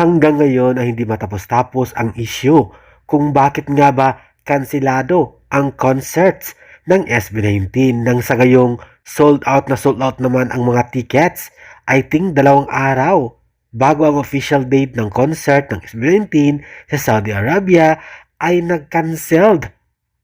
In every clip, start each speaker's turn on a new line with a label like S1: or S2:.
S1: Hanggang ngayon ay hindi matapos-tapos ang issue kung bakit nga ba kansilado ang concerts ng SB19 nang sa gayong sold out na sold out naman ang mga tickets. I think dalawang araw bago ang official date ng concert ng SB19 sa Saudi Arabia ay nag-cancelled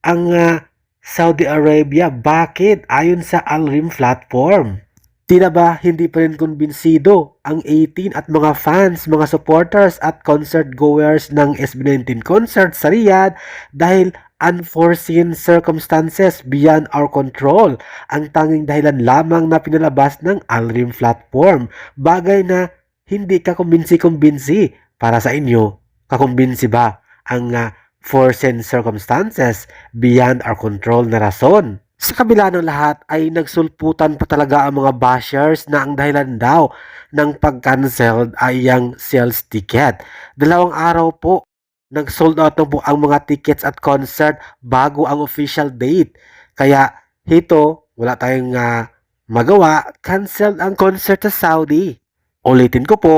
S1: ang ah, Saudi Arabia. Bakit? Ayon sa Al-Rim platform. Tila ba hindi pa rin kumbinsido ang 18 at mga fans, mga supporters at concert goers ng SB19 concert sa Riyadh dahil unforeseen circumstances beyond our control ang tanging dahilan lamang na pinalabas ng Alrim platform. Bagay na hindi ka kumbinsi-kumbinsi para sa inyo. Kakumbinsi ba ang uh, foreseen circumstances beyond our control na rason? Sa kabila ng lahat ay nagsulputan pa talaga ang mga bashers na ang dahilan daw ng pag-cancelled ay ang sales ticket. Dalawang araw po nag-sold out po ang mga tickets at concert bago ang official date. Kaya hito, wala tayong ah, magawa, canceled ang concert sa Saudi. Ulitin ko po,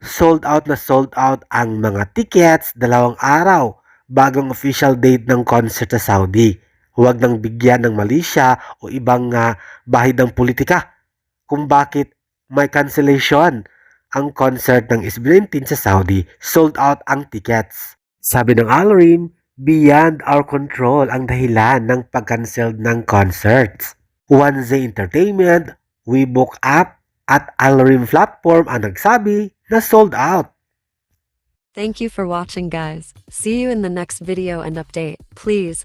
S1: sold out na sold out ang mga tickets dalawang araw bagong official date ng concert sa Saudi. Huwag nang bigyan ng Malaysia o ibang ah, bahid ng politika kung bakit may cancellation ang concert ng SB19 sa Saudi. Sold out ang tickets. Sabi ng Alrim, beyond our control ang dahilan ng pag-cancelled ng concerts. Wanze Entertainment, We Book Up at Alrim Platform ang nagsabi na sold out.
S2: Thank you for watching guys. See you in the next video and update. Please,